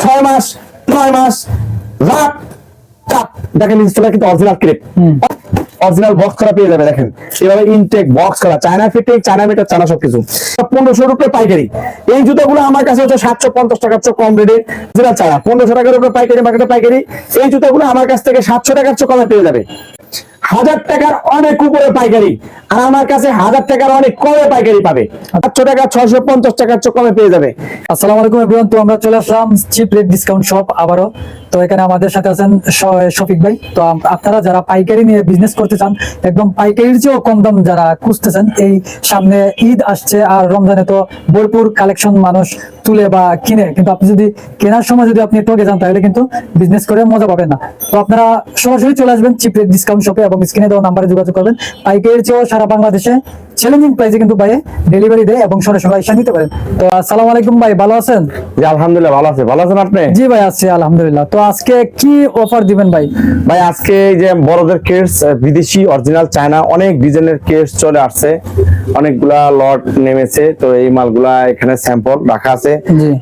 ছয় মাস নয় মাস লাখ কাপ। দেখেন ইনস্টলটা কিন্তু অরিজিনাল ক্রেপ অরিজিনাল বক্স করা পেয়ে যাবে দেখেন। এভাবে ইনটেক বক্স করা। China fitting China meter China সবকিছু। পনেরোশো রুপিয়ে পাইকারি। এই জুতোগুলো আমার কাছে হচ্ছে সাতশো পঞ্চাশ টাকার চেয়ে কম রেটে যেটা চায়না পনেরোশো টাকার উপরে পাইকারি মার্কেটে পাইকারি। এই জুতোগুলো আমার কাছ থেকে সাতশো টাকার চেয়ে কমে পেয়ে যাবে। হাজার টাকার অনেক উপরে পাইকারি। আর আমার কাছে হাজার টাকার অনেক কমে পাইকারি পাবে। সাতশো টাকা, ছয়শো পঞ্চাশ টাকার চেয়ে কমে পেয়ে যাবে। আসসালামু আলাইকুম এভরিওয়ান তো আমরা চলে আসলাম চিপ রেট ডিসকাউন্ট শপ আবারও। তো এখানে আমাদের সাথে আছেন শফিক ভাই। তো আপনারা যারা পাইকারি নিয়ে বিজনেস করতে চান, একদম পাইকারির চেয়েও কম দাম যারা খুঁজতেছেন, এই সামনে ঈদ আসছে আর রমজানে তো ভরপুর কালেকশন মানুষ তুলে বা কিনে। কিন্তু আপনি যদি কেনার সময় যদি আপনি ঠকে যান, তাহলে কিন্তু বিজনেস করে মজা পাবেন না। তো আপনারা সরাসরি চলে আসবেন চিপ রেট ডিসকাউন্ট শপে এবং স্ক্রিনে দেওয়া নাম্বারে যোগাযোগ করবেন। পাইকারির চেয়েও সারা বাংলাদেশে চ্যালেঞ্জিং প্রাইসে কিন্তু ভাই ডেলিভারি দেয় এবং সরাসরি এসে নিতে পারেন তো আসসালামু আলাইকুম ভাই ভালো আছেন? জি আলহামদুলিল্লাহ ভালো আছে। ভালো আছেন আপনি? জি ভাই আছি আলহামদুলিল্লাহ। তো আজকে কি অফার দিবেন ভাই? ভাই আজকে এই যে বড়দের কেস বিদেশি অরিজিনাল চায়না অনেক ডিজাইনের কেস চলে আসছে। অনেকগুলা লট নেমেছে। তো এই মালগুলা এখানে স্যাম্পল রাখা আছে।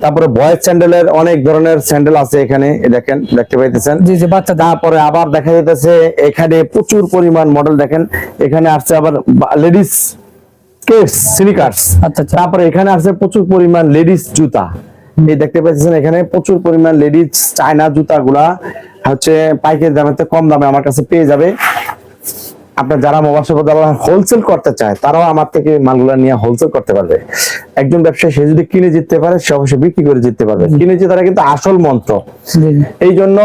তারপরে বয়েজ স্যান্ডেলের অনেক ধরনের স্যান্ডেল আছে এখানে। এই দেখেন দেখতে পাইতেছেন? জি জি বাচ্চা তারপরে আবার দেখা যাইতেছে এখানে প্রচুর পরিমাণ মডেল দেখেন। এখানে আসছে আবার লেডিস কেস সিনিকার্স আচ্ছা আচ্ছা। তারপরে এখানে আছে প্রচুর পরিমাণ লেডিস জুতা। এই দেখতে পাচ্ছেন এখানে প্রচুর পরিমাণ লেডিস চায়না জুতা গুলা হচ্ছে পাইকারি দামে কম দামে আমার কাছে পেয়ে যাবে। আপনার যারা মোবাইল হোলসেল করতে চায় তারাও আমার থেকে মালগুলা নিয়ে হোলসেল করতে পারবে। একজন ব্যবসায়ী সে যদি কিনে জিততে পারে সে অবশ্যই বিক্রি করে জিততে পারবে। কিনে জেতারা কিন্তু আসল মন্ত্র। এই জন্য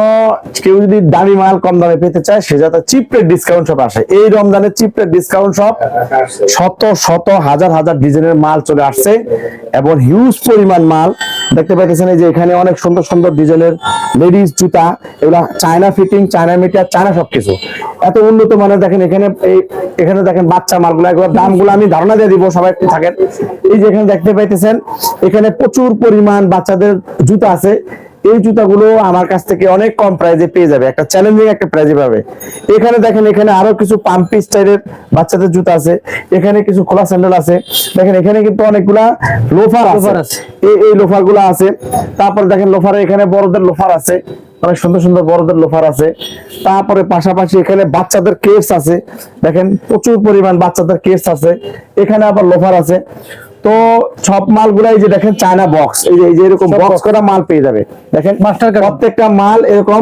কেউ যদি দামি মাল কম দামে পেতে চায় সে যাতে চিপ ডিসকাউন্ট শপ আসে। এই রমজানের চিপ ডিসকাউন্ট শপ শত শত হাজার হাজার ডিজাইনের মাল চলে আসছে এবং হিউজ পরিমাণ মাল। দেখতে পাইতেছেন এই যে এখানে অনেক সুন্দর সুন্দর ডিজাইনের লেডিস জুতা এগুলা China fitting China meter China সবকিছু। এত উন্নত মানের দেখেন এখানে এখানে দেখেন বাচ্চা মালগুলো এগুলোর দামগুলো আমি ধারণা দিয়ে দিব সবাই একটু থাকেন। এই যে এখানে দেখতে পাইতেছেন এখানে প্রচুর পরিমাণ বাচ্চাদের জুতা আছে। এই জুতাগুলো আমার কাছ থেকে অনেক কম প্রাইজে পেয়ে যাবে একটা চ্যালেঞ্জিং একটা প্রাইজে পাবে। এখানে দেখেন এখানে আরও কিছু পাম্পি স্টাইলের বাচ্চাদের জুতা আছে এখানে কিছু খোলা স্যান্ডেল আছে। দেখেন এখানে কিন্তু অনেকগুলা লোফার আছে। এই এই লোফারগুলো আছে। তারপর দেখেন লোফারে এখানে বড়দের লোফার আছে। অনেক সুন্দর সুন্দর বড়দের লোফার আছে। তারপরে পাশাপাশি এখানে বাচ্চাদের কেস আছে। দেখেন প্রচুর পরিমাণ বাচ্চাদের কেস আছে। এখানে আবার লোফার আছে। তো সব মালগুলাই যে দেখেন চায়না বক্স এই যে এই যে এরকম বক্স করা মাল পেয়ে যাবে। দেখেন মাস্টার প্রত্যেকটা মাল এরকম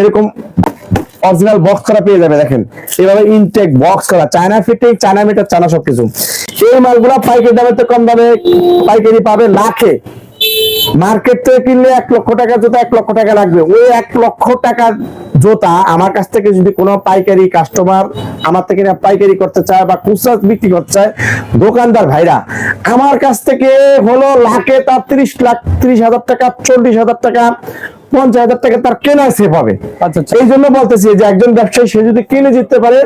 এরকম অরিজিনাল বক্স করা পেয়ে যাবে দেখেন। এভাবে ইনটেক বক্স করা China fitting China meter China সবকিছু। এই মালগুলা পাইকারি দামে তো কম দামে পাইকারি পাবে লাখে। মার্কেট থেকে কিনলে এক লক্ষ টাকা জুতা, এক লক্ষ টাকা লাগবে। ওই এক লক্ষ টাকার জুতা আমার কাছ থেকে যদি কোনো পাইকারি কাস্টমার আমার থেকে না পাইকারি করতে চায় বা খুচরা বিক্রি করতে চায়, দোকানদার ভাইরা, আমার কাছ থেকে হলো লাখে তার ত্রিশ লাখ, ত্রিশ হাজার টাকা, চল্লিশ হাজার টাকা পঞ্চাশ হাজার টাকা তার কেনা সেভ হবে। আচ্ছা আচ্ছা। এই জন্য বলতেছি যে একজন ব্যবসায়ী সে যদি কিনে জিততে পারে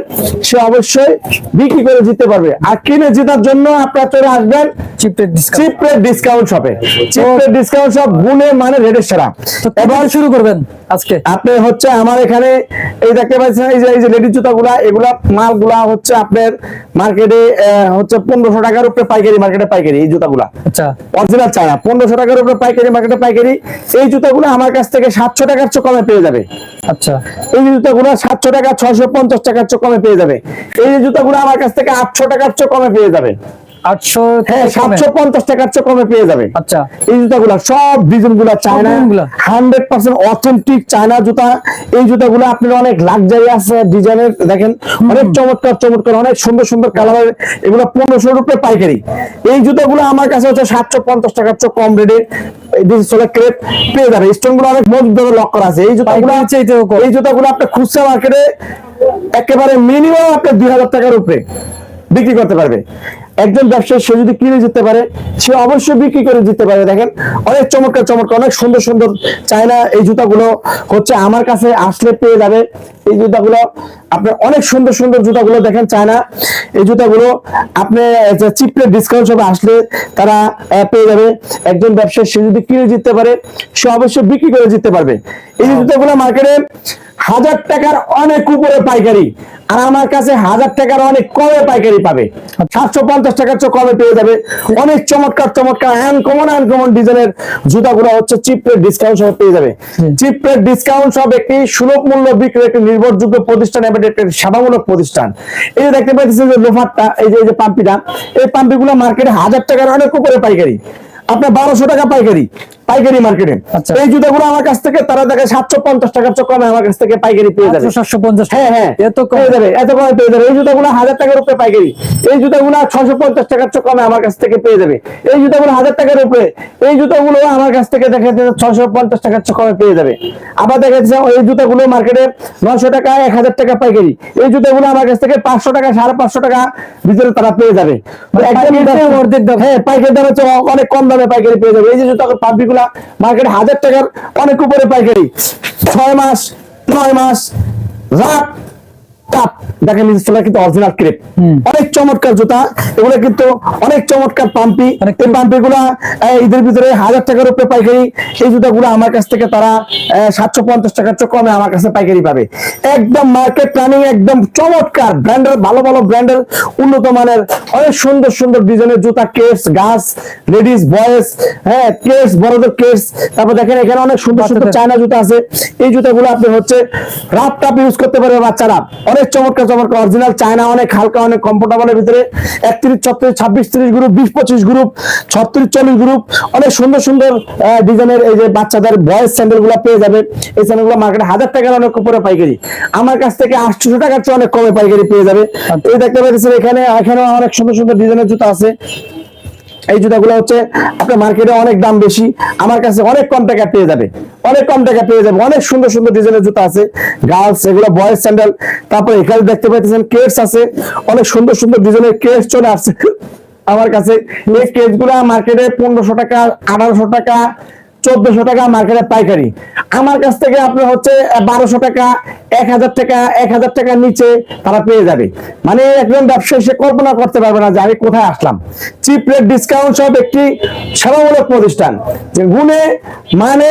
সে অবশ্যই বিক্রি করে জিততে পারবে। আর কিনে জেতার জন্য আপনারা চলে আসবেন ডিসকাউন্ট শপে ডিসকাউন্ট শপ গুণে মানে রেটের সেরা। এবার শুরু করবেন আজকে? আপনি হচ্ছে আমার এখানে এই দেখতে পাচ্ছেন এই যে এই যে জুতাগুলা এগুলা মালগুলা হচ্ছে আপনার মার্কেটে হচ্ছে পনেরোশো টাকার উপরে পাইকারি মার্কেটে পাইকারি এই জুতাগুলা। আচ্ছা। অরিজিনাল চায়না পনেরোশো টাকার উপরে পাইকারি মার্কেটে পাইকারি। এই জুতাগুলো আমার কাছ থেকে সাতশো টাকার চেয়ে কমে পেয়ে যাবে। আচ্ছা। এই জুতাগুলো সাতশো টাকা ছয়শো পঞ্চাশ টাকার চেয়ে কমে পেয়ে যাবে। এই জুতাগুলো আমার কাছ থেকে আটশো টাকার চেয়ে কমে পেয়ে যাবে। আটশো হ্যাঁ সাতশো পঞ্চাশ কমে পেয়ে যাবে। আচ্ছা। এই জুতাগুলো সব ডিজাইনগুলা China hundred percent authentic China জুতা। এই জুতাগুলো আপনার অনেক লাক্সারি আছে ডিজাইনের দেখেন অনেক চমৎকার চমৎকার অনেক সুন্দর সুন্দর কালারের এগুলো পনেরোশো রুপে পাইকারি। এই জুতাগুলো আমার কাছে হচ্ছে সাতশো পঞ্চাশ টাকার চেয়ে কম রেটে ক্রেপ পেয়ে যাবে। স্টোনগুলো অনেক মজবুত ভাবে লক করা আছে। এই জুতাগুলো কম। এই জুতাগুলো আপনার খুচরা মার্কেটে একেবারে মিনিমাম আপনার দুই হাজার টাকার উপরে বিক্রি করতে পারবে। একজন ব্যবসায়ী সে যদি কিনে যেতে পারে সে অবশ্যই বিক্রি করে দিতে পারে। দেখেন অনেক চমৎকার চমৎকার অনেক সুন্দর সুন্দর চায়না এই জুতাগুলো হচ্ছে আমার কাছে আসলে পেয়ে যাবে। এই জুতাগুলো আপনার অনেক সুন্দর সুন্দর জুতাগুলো দেখেন চায়না। এই জুতাগুলো আপনি চিপে ডিসকাউন্ট সব আসলে তারা পেয়ে যাবে। একজন ব্যবসায়ী সে যদি কিনে জিততে পারে সে অবশ্যই বিক্রি করে জিততে পারবে। এই যে জুতাগুলো মার্কেটে হাজার টাকার অনেক উপরে পাইকারি। আর আমার কাছে হাজার টাকার অনেক কমে পাইকারি পাবে। সাতশো পঞ্চাশ টাকার চেয়ে কমে পেয়ে যাবে। অনেক চমৎকার চমৎকার আনকমন আনকমন ডিজাইনের জুতাগুলো হচ্ছে চিপ রেট ডিসকাউন্ট সহ পেয়ে যাবে। চিপ রেট ডিসকাউন্ট সব একটি সুলভ মূল্য বিক্রির একটি নির্ভরযোগ্য প্রতিষ্ঠান এবং একটি সেবামূলক প্রতিষ্ঠান। এই যে দেখতে পাচ্ছেন যে লোফারটা এই যে এই যে পাম্পিটা এই পাম্পিগুলো মার্কেটে হাজার টাকার অনেক উপরে পাইকারি। আপনার বারোশো টাকা পাইকারি। পাইকারি মার্কেটে আচ্ছা। এই জুতাগুলো আমার কাছ থেকে তারা দেখে সাতশো পঞ্চাশ টাকার চেয়ে কমে আমার কাছ থেকে পাইকারি পেয়ে যাবে। সাতশো পঞ্চাশ হ্যাঁ হ্যাঁ। এত কম। যাবে এত কমে পেয়ে যাবে। এই জুতাগুলো হাজার টাকার উপরে পাইকারি। এই জুতাগুলো ছশো পঞ্চাশ টাকার চেয়ে কমে আমার কাছ থেকে পেয়ে যাবে। এই জুতাগুলো হাজার টাকার উপরে। এই জুতাগুলো আমার কাছ থেকে দেখা যাচ্ছে ছশো পঞ্চাশ টাকার চেয়ে কমে পেয়ে যাবে। আবার দেখা যাচ্ছে এই জুতাগুলো মার্কেটে নশো টাকা এক হাজার টাকা পাইকারি। এই জুতাগুলো আমার কাছ থেকে পাঁচশো টাকা সাড়ে পাঁচশো টাকা ভিতরে তারা পেয়ে যাবে। হ্যাঁ পাইকারি দামে। অনেক কম দামে পাইকারি পেয়ে যাবে। এই যে জুতা পাম্পিগুলা মার্কেটে হাজার টাকার অনেক উপরে পাইকারি। ছয় মাস নয় মাস রাত কাপ দেখেন কিন্তু অরিজিনাল ক্রেপ অনেক চমৎকার জুতা এগুলো কিন্তু অনেক চমৎকার পাম্পি। এই পাম্পি গুলা ঈদের ভিতরে হাজার টাকার উপরে পাইকারি এই জুতাগুলো আমার কাছ থেকে তারা সাতশো পঞ্চাশ টাকার চেয়ে কমে আমার কাছে পাইকারি পাবে। একদম মার্কেট প্ল্যানিং একদম চমৎকার। ব্র্যান্ডের ভালো ভালো ব্র্যান্ডের উন্নত মানের অনেক সুন্দর সুন্দর ডিজাইনের জুতা কেস গাছ লেডিস বয়েস হ্যাঁ কেস বড়দের কেস তারপর দেখেন এখানে অনেক সুন্দর সুন্দর চায়না জুতা আছে। এই জুতাগুলো আপনি হচ্ছে রাপ টাপ ইউজ করতে পারবে বাচ্চারা। অনেক চমৎকার চমৎকার অরিজিনাল চায়না অনেক হালকা অনেক কমফোর্টেবলের ভিতরে। একত্রিশ ছত্রিশ ছাব্বিশ ত্রিশ গ্রুপ বিশ পঁচিশ গ্রুপ ছত্রিশ চল্লিশ গ্রুপ অনেক সুন্দর সুন্দর ডিজাইনের এই যে বাচ্চাদের বয়েস স্যান্ডেলগুলো পেয়ে যাবে। এই স্যান্ডেলগুলো মার্কেটে হাজার টাকার অনেক উপরে পাইকারি। আমার কাছ থেকে আটশো টাকার চেয়ে অনেক কমে পাইকারি পেয়ে যাবে। এই দেখতে পাচ্ছেন এখানে এখানে অনেক সুন্দর সুন্দর ডিজাইনের জুতো আছে। এই জুতাগুলো হচ্ছে আপনার মার্কেটে অনেক দাম বেশি। আমার কাছে অনেক কম টাকা পেয়ে যাবে। অনেক কম টাকা পেয়ে যাবে। অনেক সুন্দর সুন্দর ডিজাইনের জুতা আছে। গার্লস এগুলো বয়েজ স্যান্ডেল তারপর এখানে দেখতে পাইতেছেন কেটস আছে। অনেক সুন্দর সুন্দর ডিজাইনের কেস চলে আসছে। আমার কাছে। এই কেটসগুলা মার্কেটে পনেরোশো টাকা, আঠারোশো টাকা চোদ্দশো টাকা মার্কেটে পাইকারি। আমার কাছ থেকে আপনার হচ্ছে বারোশো টাকা, এক হাজার টাকা, এক হাজার টাকার নিচে তারা পেয়ে যাবে। মানে একজন ব্যবসায়ী সে কল্পনা করতে পারবে না যে আমি কোথায় আসলাম। চিপ রেট ডিসকাউন্ট সব একটি সেবামূলক প্রতিষ্ঠান। যে গুণে মানে